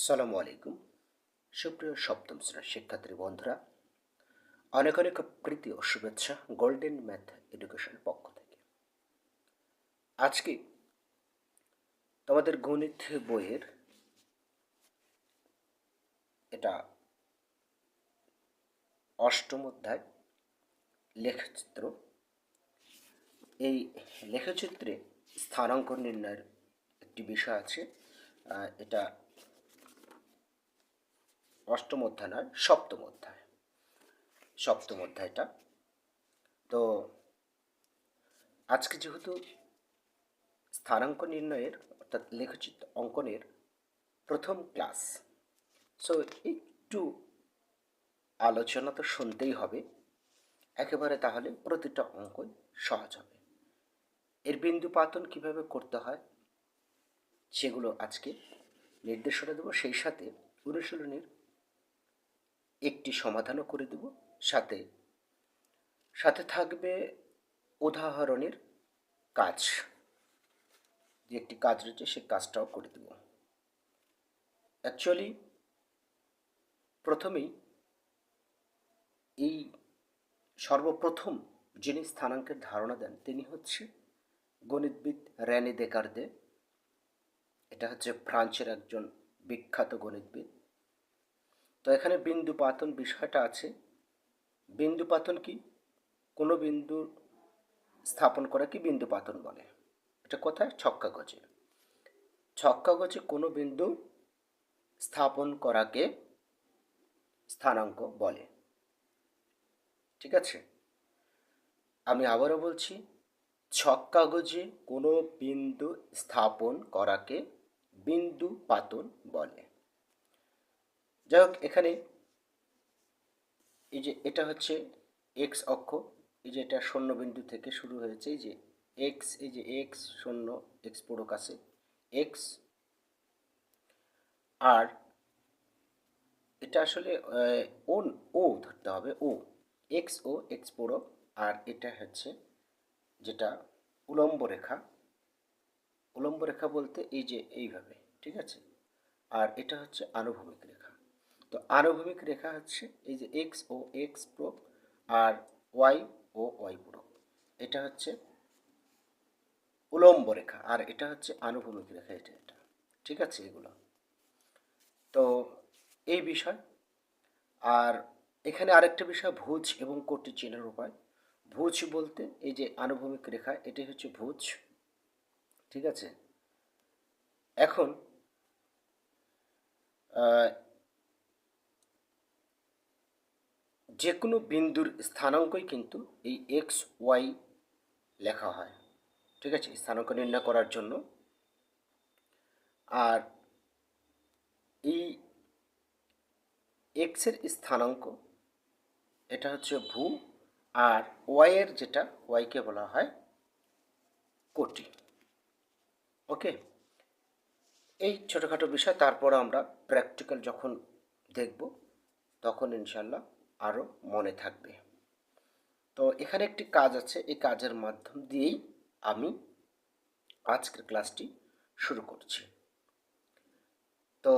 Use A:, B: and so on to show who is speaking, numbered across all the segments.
A: আসসালামু আলাইকুম। সুপ্রিয় সপ্তম শ্রেণির শিক্ষার্থী বন্ধুরা, অনেক অনেক প্রীতি ও শুভেচ্ছা গোল্ডেন ম্যাথ এডুকেশন পক্ষ থেকে। আজকে তোমাদের গণিত বইয়ের এটা অষ্টম অধ্যায় লেখচিত্র। এই লেখচিত্রে স্থানাঙ্ক নির্ণয়ের একটি বিষয় আছে এটা অষ্টম অধ্যায় নয়, সপ্তম অধ্যায়। সপ্তম অধ্যায়টা। তো আজকে যেহেতু স্থানাঙ্ক নির্ণয়ের, অর্থাৎ লেখচিত্র অঙ্কনের প্রথম ক্লাস সো একটু আলোচনা তো শুনতেই হবে। একেবারে তাহলে প্রতিটা অঙ্কই সহজ হবে। এর বিন্দু পাতন কীভাবে করতে হয়, সেগুলো আজকে নির্দেশনা দেবো। সেই সাথে অনুশীলনের একটি সমাধানও করে দেব, সাথে সাথে থাকবে উদাহরণের কাজ। যে একটি কাজ রয়েছে সেই কাজটাও করে দেব। অ্যাকচুয়ালি প্রথমেই এই সর্বপ্রথম যিনি স্থানাঙ্কের ধারণা দেন, তিনি হচ্ছে গণিতবিদ র্যানি দেকার্দে। এটা হচ্ছে ফ্রান্সের একজন বিখ্যাত গণিতবিদ। তো এখানে বিন্দু পাতন বিষয়টা আছে। বিন্দু পাতন কি? কোনো বিন্দু স্থাপন করা কি বিন্দু পাতন বলে? এটা কোথায়? ছক্কা গজে ছক্কা গজে কোনো বিন্দু স্থাপন করাকে স্থানাঙ্ক বলে। ঠিক আছে? আমি আবারও বলছি ছক কাগজে কোনো বিন্দু স্থাপন করাকে বিন্দু পাতন বলে। যাই হোক এখানে এই যে এটা হচ্ছে এক্স অক্ষ, এই যে এটা শূন্য বিন্দু থেকে শুরু হয়েছে, এই যে এক্স এই যে এক্স শূন্য এক্স পুরো কাছে এক্স আর এটা আসলে ও ও ধরতে হবে, ও এক্স ও এক্স পুরো, আর এটা হচ্ছে যেটা উলম্ব রেখা উলম্ব রেখা বলতে এই যে এইভাবে, ঠিক আছে? আর এটা হচ্ছে আনুভূমিক রেখা। তো আনুভূমিক রেখা হচ্ছে এই যে এক্স ও এক্স প্রো আর ওয়াই ও ওয়াই পুরো এটা হচ্ছে উলম্ব রেখা আর এটা হচ্ছে আনুভূমিক রেখা, এটা এটা। ঠিক আছে এগুলো? তো এই বিষয়। আর এখানে আরেকটা বিষয়, ভুজ এবং কোটি চেনার উপায়। ভুজ বলতে এই যে আনুভূমিক রেখা, এটাই হচ্ছে ভুজ। ঠিক আছে? এখন যে কোনো বিন্দুর স্থানাঙ্কই কিন্তু এই এক্স ওয়াই লেখা হয়। ঠিক আছে? স্থানাঙ্ক নির্ণয় করার জন্য। আর এই এক্সের স্থানাঙ্ক, এটা হচ্ছে ভূ, আর ওয়াইয়ের যেটা ওয়াইকে বলা হয় কোটি। ওকে? এই ছোটোখাটো বিষয়, তারপর আমরা প্র্যাকটিক্যাল যখন দেখব, তখন ইনশাল্লাহ আরও মনে থাকবে। তো এখানে একটি কাজ আছে, এই কাজের মাধ্যম দিয়েই আমি আজকের ক্লাসটি শুরু করছি। তো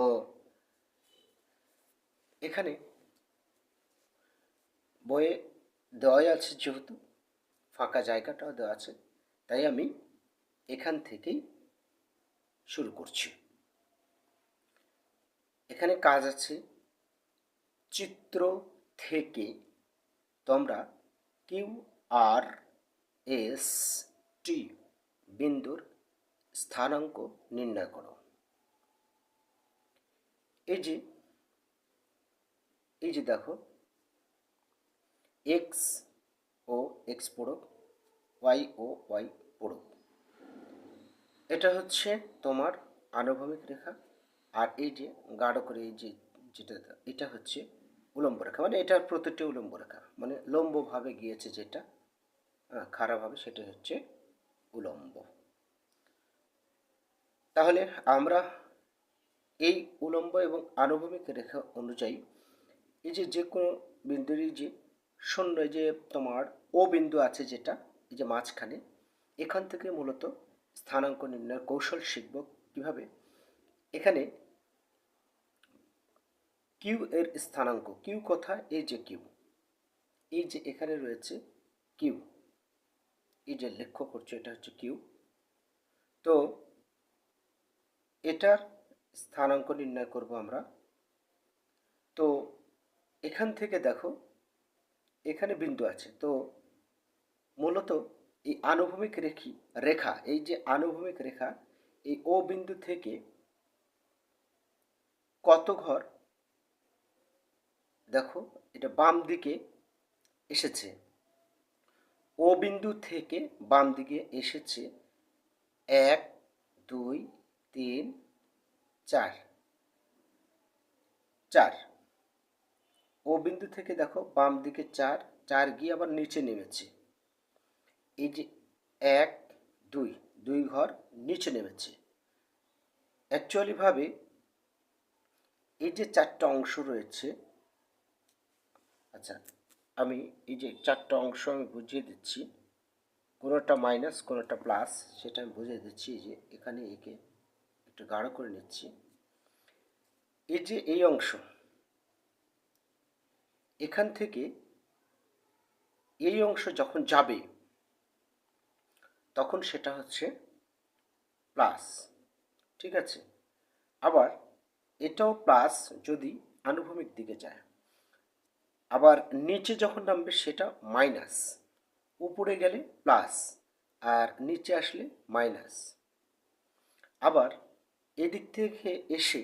A: এখানে বইয়ে দেওয়াই আছে, যেহেতু ফাঁকা জায়গাটাও দেওয়া আছে, তাই আমি এখান থেকেই শুরু করছি। এখানে কাজ আছে, চিত্র থেকে তোমরা কিউ আর এস টি বিন্দুর স্থানাঙ্ক নির্ণয় করো। এই যে এই যে দেখো এক্স ও এক্স পড়ো ওয়াই ও ওয়াই পড়ো এটা হচ্ছে তোমার আনুভূমিক রেখা, আর এই যে গাঢ় করে এই যে যেটা, এটা হচ্ছে উলম্ব রেখা মানে এটার প্রতিটি উলম্ব রেখা মানে লম্বভাবে গিয়েছে যেটা হ্যাঁ, খারাপভাবে সেটা হচ্ছে উলম্ব। তাহলে আমরা এই উলম্ব এবং আনুভূমিক রেখা অনুযায়ী এই যে যে কোনো বিন্দুরই যে শূন্য যে তোমার ও বিন্দু আছে যেটা এই যে মাঝখানে এখান থেকে মূলত স্থানাঙ্ক নির্ণয়ের কৌশল শিখব কীভাবে? এখানে কিউ এর স্থানাঙ্ক, কিউ কথা এই যে কিউ। এই যে এখানে রয়েছে কিউ। এই যে লক্ষ্য করছ, এটা হচ্ছে কিউ। তো এটার স্থানাঙ্ক নির্ণয় করব আমরা। তো এখান থেকে দেখো, এখানে বিন্দু আছে। তো মূলত এই আনুভূমিক রেখি, রেখা, এই যে আনুভূমিক রেখা, এই ও বিন্দু থেকে কত ঘর দেখো, এটা বাম দিকে এসেছে। ও বিন্দু থেকে বাম দিকে এসেছে এক, দুই, তিন, চার। চার। ও বিন্দু থেকে দেখো, বাম দিকে চার চার গিয়ে আবার নিচে নেমেছে। এই যে এক, দুই দুই ঘর নিচে নেমেছে। অ্যাকচুয়ালিভাবে এই যে চারটা অংশ রয়েছে আচ্ছা আমি এই যে চারটা অংশ আমি বুঝিয়ে দিচ্ছি। কোনোটা মাইনাস কোনোটা প্লাস সেটা আমি বুঝিয়ে দিচ্ছি। যে এখানে একে একটু গাঢ় করে নিচ্ছি। এই যে এই অংশ, এখান থেকে এই অংশ যখন যাবে, তখন সেটা হচ্ছে প্লাস ঠিক আছে? আবার এটাও প্লাস যদি আনুভূমিক দিকে যায়। আবার নিচে যখন নামবে সেটা মাইনাস উপরে গেলে প্লাস আর নিচে আসলে মাইনাস আবার এদিক থেকে এসে,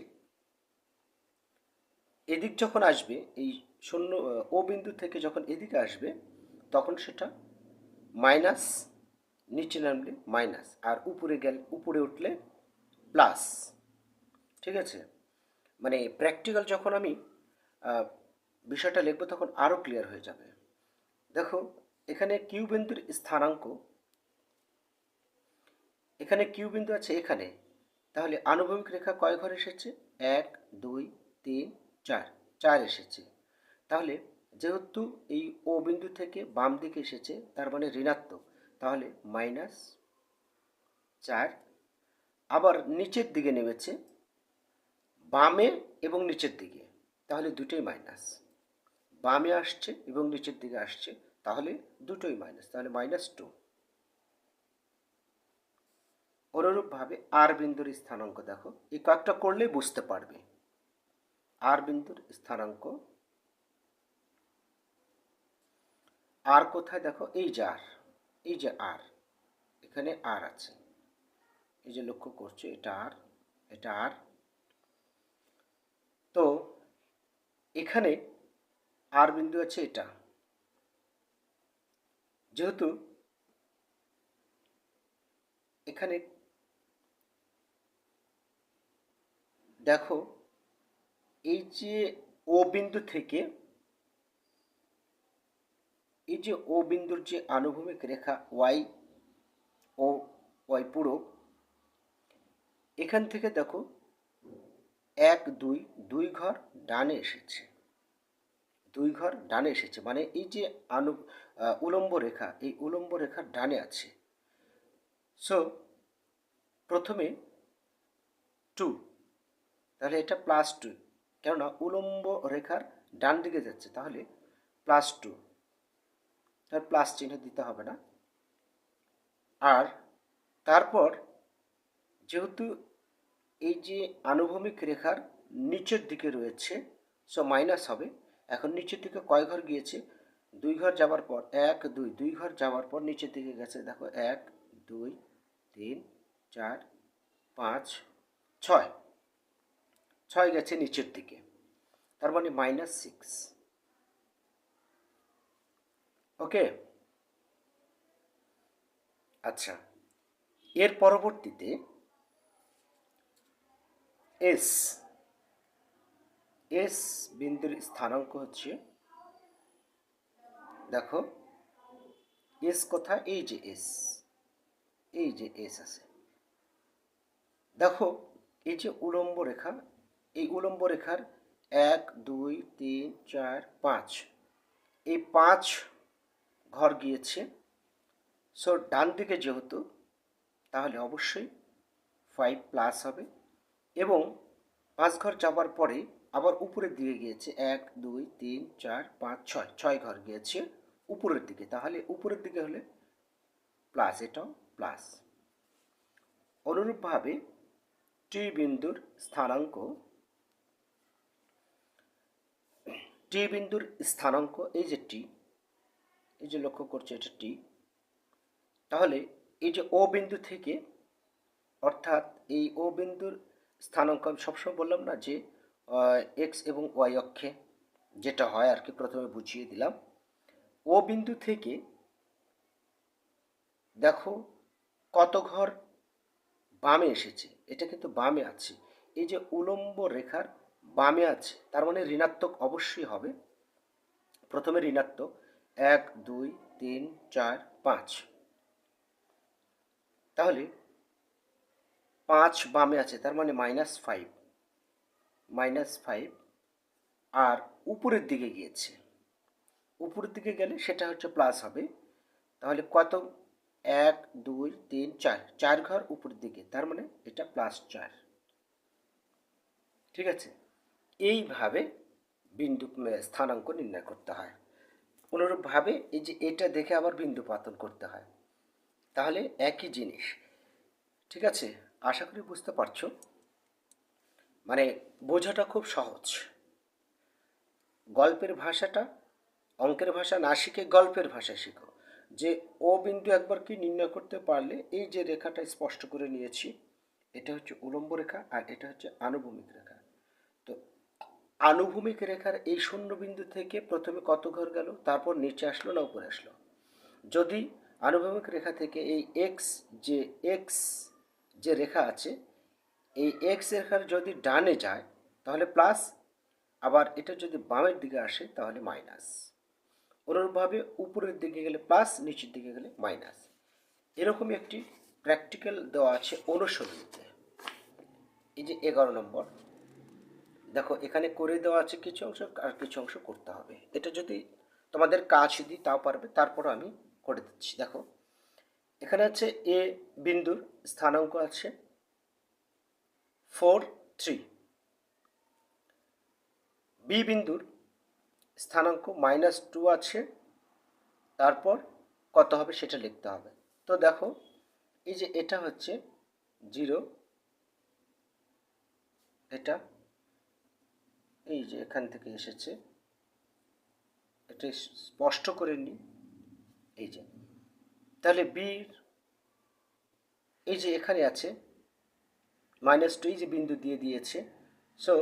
A: এদিক যখন আসবে, এই শূন্য ও বিন্দু থেকে যখন এদিকে আসবে, তখন সেটা মাইনাস নিচে নামলে মাইনাস আর উপরে গেলে, উপরে উঠলে প্লাস ঠিক আছে? মানে প্র্যাকটিক্যাল যখন আমি বিষয়টা লিখব তখন আরও ক্লিয়ার হয়ে যাবে। দেখো, এখানে কিউ বিন্দুর স্থানাঙ্ক, এখানে কিউ বিন্দু আছে এখানে। তাহলে আনুভূমিক রেখা কয় ঘর এসেছে? এক, দুই, তিন, চার। চার এসেছে। তাহলে যেহেতু এই ও বিন্দু থেকে বাম দিকে এসেছে, তার মানে ঋণাত্মক, তাহলে মাইনাস চার। আবার নিচের দিকে নেমেছে, বামে এবং নিচের দিকে। তাহলে দুটোই মাইনাস বামে আসছে এবং নিচের দিকে আসছে, তাহলে দুটোই মাইনাস তাহলে মাইনাস টু অনুরূপভাবে আর বিন্দুর স্থানাঙ্ক দেখো, এই কয়েকটা করলে বুঝতে পারবে। আর বিন্দুর স্থানাঙ্ক আর কোথায় দেখো, এই যে আর এই যে আর এখানে আর আছে। এই যে লক্ষ্য করছ, এটা আর এটা আর তো, এখানে আর বিন্দু আছে এটা। যেহেতু এখানে দেখো এই যে ও বিন্দু থেকে এই যে ও বিন্দুর যে আনুভূমিক রেখা ওয়াই ও ওয়াই পুরো এখান থেকে দেখো এক, দুই দুই ঘর ডানে এসেছে। দুই ঘর ডানে এসেছে। মানে এই যে আনু উলম্ব রেখা, এই উলম্ব রেখার ডানে আছে। সো প্রথমে টু তাহলে এটা প্লাস টু কেননা উলম্ব রেখার ডান দিকে যাচ্ছে, তাহলে প্লাস টু তার প্লাস চিহ্ন দিতে হবে না। আর তারপর যেহেতু এই যে আনুভূমিক রেখার নিচের দিকে রয়েছে সো মাইনাস হবে এখন নিচের দিকে কয় ঘর গিয়েছে? দুই ঘর যাওয়ার পর এক, দুই দুই ঘর যাওয়ার পর নিচের দিকে গেছে, দেখো, এক, দুই, তিন, চার, পাঁচ, ছয়। ছয় গেছে নিচের দিকে। তার মানে মাইনাস সিক্স ওকে আচ্ছা। এর পরবর্তীতে এস এস বিন্দুর স্থানাঙ্ক হচ্ছে, দেখো এস কোথায় এই যে এস এই যে এস আছে। দেখো, এই যে উলম্ব রেখা, এই উলম্ব রেখার এক, দুই, তিন, চার, পাঁচ, এই পাঁচ ঘর গিয়েছে। সো ডান দিকে যেহেতু, তাহলে অবশ্যই ফাইভ প্লাস হবে। এবং পাঁচ ঘর যাবার পরে আবার উপরের দিকে গিয়েছে এক, দুই, তিন, চার, পাঁচ, ছয়। ছয় ঘর গিয়েছে উপরের দিকে। তাহলে উপরের দিকে হলে প্লাস এটাও প্লাস অনুরূপভাবে টি বিন্দুর স্থানাঙ্ক টি বিন্দুর স্থানাঙ্ক, এই যে টি, এই যে লক্ষ্য করছে এটা টি। তাহলে এই যে ও বিন্দু থেকে, অর্থাৎ এই ও বিন্দুর স্থানাঙ্ক, আমি সবসময় বললাম না যে এক্স এবং ওয়াই অক্ষে যেটা হয় আর কি প্রথমে বুঝিয়ে দিলাম। ও বিন্দু থেকে দেখো কত ঘর বামে এসেছে, এটা কিন্তু বামে আছে। এই যে উলম্ব রেখার বামে আছে, তার মানে ঋণাত্মক অবশ্যই হবে। প্রথমে ঋণাত্মক, এক, দুই, তিন, চার, পাঁচ। তাহলে পাঁচ বামে আছে, তার মানে মাইনাস ফাইভ মাইনাস ফাইভ আর উপরের দিকে গিয়েছে। উপরের দিকে গেলে সেটা হচ্ছে প্লাস হবে। তাহলে কত? এক, দুই, তিন, চার। চার ঘর উপরের দিকে, তার মানে এটা প্লাস চার। ঠিক আছে? এইভাবে বিন্দু স্থানাঙ্ক নির্ণয় করতে হয়। অনুরূপভাবে এই যে এটা দেখে আবার বিন্দু পাতন করতে হয়। তাহলে একই জিনিস। ঠিক আছে? আশা করি বুঝতে পারছ। মানে বোঝাটা খুব সহজ। গল্পের ভাষাটা, অঙ্কের ভাষা না শিখে গল্পের ভাষা শিখো। যে ও বিন্দু একবার কি নির্ণয় করতে পারলে, এই যে রেখাটা স্পষ্ট করে নিয়েছি, এটা হচ্ছে উলম্ব রেখা আর এটা হচ্ছে আনুভূমিক রেখা। তো আনুভূমিক রেখার এই শূন্য বিন্দু থেকে প্রথমে কত ঘর গেল, তারপর নিচে আসলো না উপরে আসলো? যদি আনুভূমিক রেখা থেকে এই এক্স যে এক্স যে রেখা আছে এই এক্স রেখার যদি ডানে যায়, তাহলে প্লাস আবার এটা যদি বামের দিকে আসে, তাহলে মাইনাস অনুরূপভাবে উপরের দিকে গেলে প্লাস নিচের দিকে গেলে মাইনাস এরকমই একটি প্র্যাকটিক্যাল দেওয়া আছে অনুসরণীতে এই যে এগারো নম্বর, দেখো এখানে করে দেওয়া আছে কিছু অংশ, আর কিছু অংশ করতে হবে। এটা যদি তোমাদের কাজ দিই তাও পারবে, তারপর আমি করে দিচ্ছি। দেখো, এখানে আছে এ বিন্দুর স্থানাঙ্ক আছে ফোর থ্রি। বি বিন্দুর স্থানাঙ্ক মাইনাস টু আছে, তারপর কত হবে সেটা লিখতে হবে। তো দেখো, এই যে এটা হচ্ছে জিরো, এটা এই যে এখান থেকে এসেছে, এটা স্পষ্ট করে নিই, এই যে। তাহলে বির এই যে এখানে আছে মাইনাস টু যে বিন্দু দিয়ে দিয়েছে। সো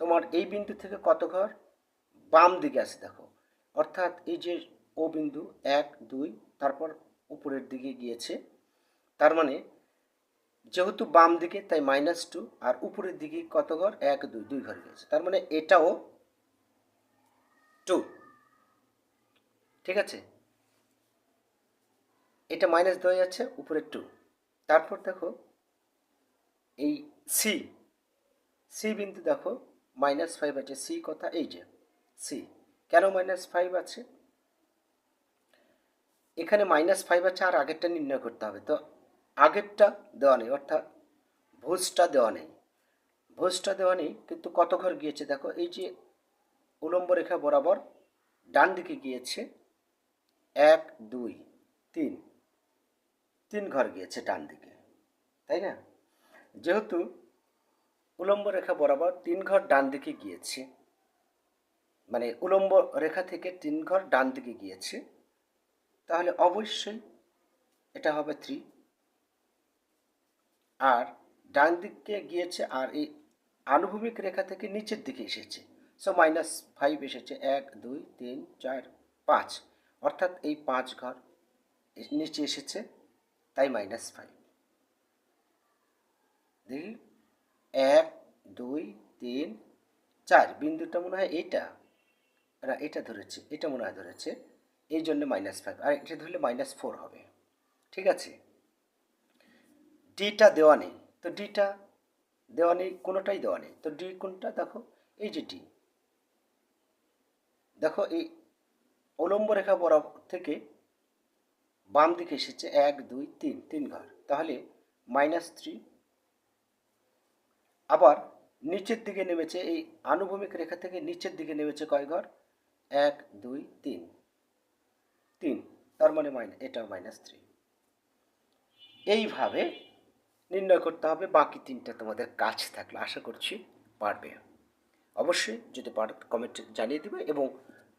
A: তোমার এই বিন্দু থেকে কত ঘর? বাম দিকে আছে দেখো। অর্থাৎ এই যে ও বিন্দু, এক, দুই, তারপর উপরের দিকে গিয়েছে। তার মানে যেহেতু বাম দিকে, তাই মাইনাস টু আর উপরের দিকে কত ঘর? এক, দুই দুই ঘর গিয়েছে। তার মানে এটাও টু ঠিক আছে? এটা মাইনাস দেওয়া যাচ্ছে, উপরে টু তারপর দেখো এই সি সি বিন্দু দেখো মাইনাস ফাইভ আছে সি কথা এই যে সি কেন মাইনাস ফাইভ আছে? এখানে মাইনাস ফাইভ আছে আর আগেরটা নির্ণয় করতে হবে, তো আগেরটা দেওয়া নেই, অর্থাৎ ভোজটা দেওয়া নেই, ভোজটা দেওয়া নেই, কিন্তু কত ঘর গিয়েছে দেখো, এই যে উলম্ব রেখা বরাবর ডান দিকে গিয়েছে, এক, দুই, তিন তিন ঘর গিয়েছে ডান দিকে, তাই না? যেহেতু উলম্ব রেখা বরাবর তিন ঘর ডান দিকে গিয়েছে মানে উলম্ব রেখা থেকে তিন ঘর ডান দিকে গিয়েছে, তাহলে অবশ্যই এটা হবে থ্রি আর ডান দিকে গিয়েছে আর এই আনুভূমিক রেখা থেকে নিচের দিকে এসেছে। সো মাইনাস ফাইভ এসেছে। এক, দুই, তিন, চার, পাঁচ। অর্থাৎ এই পাঁচ ঘর নিচে এসেছে, তাই মাইনাস ফাইভ দেখি এক, দুই, তিন, চার। বিন্দুটা মনে হয় এইটা। না, এটা ধরেছে, এটা মনে হয় ধরেছে। এই জন্য মাইনাস ফাইভ আর এটা ধরলে মাইনাস ফোর হবে। ঠিক আছে? ডিটা দেওয়া নেই। তো ডিটা দেওয়া নেই, কোনোটাই দেওয়া নেই। তো ডি কোনটা? দেখো, এই যে ডি দেখো, এই উলম্ব রেখা বরাবর থেকে বাম দিকে এসেছে এক, দুই, তিন তিন ঘর। তাহলে মাইনাস থ্রি আবার নিচের দিকে নেমেছে এই আনুভূমিক রেখা থেকে নিচের দিকে নেমেছে কয় ঘর? এক, দুই, তিন। তিন, তার মানে মাইনাস এটাও মাইনাস থ্রি। এইভাবে নির্ণয় করতে হবে, বাকি তিনটা তোমাদের কাজ থাকলে আশা করছি পারবে। অবশ্যই যদি পারো কমেন্ট জানিয়ে দেবে এবং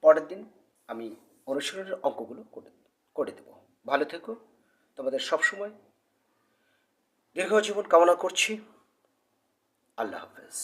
A: পরের দিন আমি অনুশীলনের অঙ্কগুলো করে করে দেব। ভালো থেকো। তোমাদের সবসময় দীর্ঘ জীবন কামনা করছি। আল্লাহ হাফেজ।